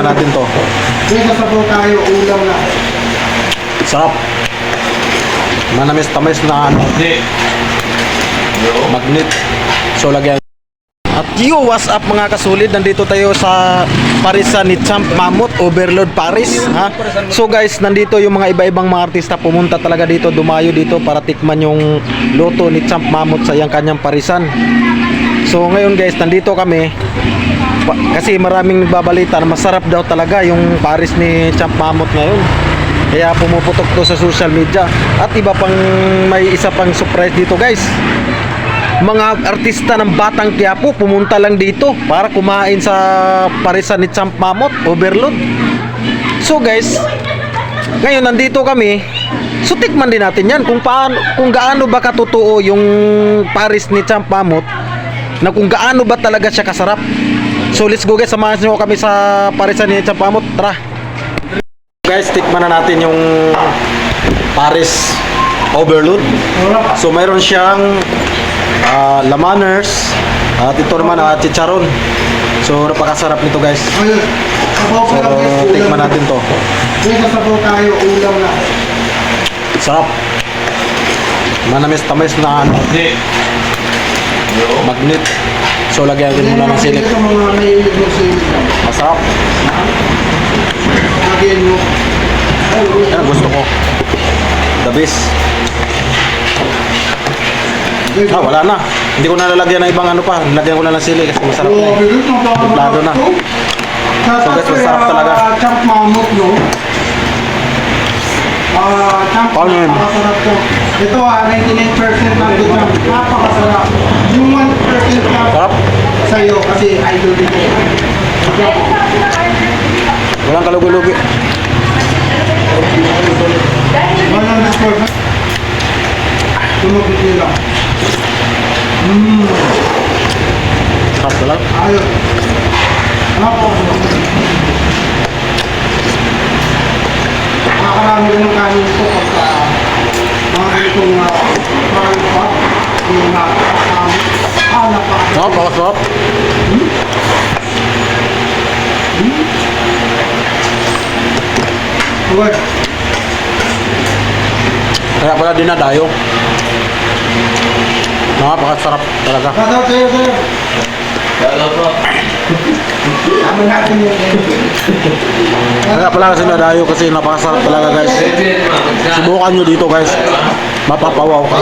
Tikman natin to. May sasabaw tayo, ulam na. Sarap. Manamis-tamis na ano, magnet. So lagyan. At yo, what's up mga kasulid? Nandito tayo sa Parisan ni Champ Mammoth, Overload Paris. Ha? So guys, nandito yung mga iba-ibang mga artista pumunta talaga dito, dumayo dito para tikman yung loto ni Champ Mammoth sa yung kanyang Parisan. So ngayon guys, nandito kami Pa- kasi maraming nagbabalita na masarap daw talaga yung Paris ni Champ Mammoth ngayon. Kaya pumuputok to sa social media. At iba pang may isa pang surprise dito guys. Mga artista ng Batang Quiapo pumunta lang dito para kumain sa Parisan ni Champ Mammoth, Overload. So guys, ngayon nandito kami. So tikman din natin 'yan kung paano kung gaano ba katotoo yung Paris ni Champ Mammoth na kung gaano ba talaga siya kasarap. So let's go guys, samahan niyo kami sa Parisan ni Champ Mammoth. Tara. Guys, tikman na natin yung Paris Overload. So mayroon siyang ah, lamaners at ito naman ah, chicharon. So napakasarap nito guys. So tikman na. natin to. Sasabaw tayo, ulam na. Sarap. Manamis-tamis na ano, magnet. So lagyan din muna ng silik. Mo. Masarap. Lagyan mo. Yan gusto ko. The best. Ah, wala na. Hindi ko na lalagyan ng ibang ano pa. Lagyan ko na ng sili kasi masarap na. Eh. mo pa Templado na. So, guys, masarap talaga. Mammoth, no? Ah, champ, Paano yun? Ito ah, 99% lang to champ. Napakasarap. Yung 1% lang Sarap. sa'yo kasi idol din ko. Walang kalugi-lugi. 100%. Tumabit nyo lang. Mmm, Sarap talaga. ayos. Napakasarap. Nakakarami ko ng kanin ko pagka mga ganitong uh, mga pa yung nakakasama. Ah, napakasarap. Sarap, napakasarap. Uy, Kaya pala dinadayo. Napakasarap talaga. shoutout sa'yo, sir. Sabi natin yun. Kaya pala kasi nadayo kasi napakasarap talaga guys. Subukan nyo dito guys. Mapapawaw ka.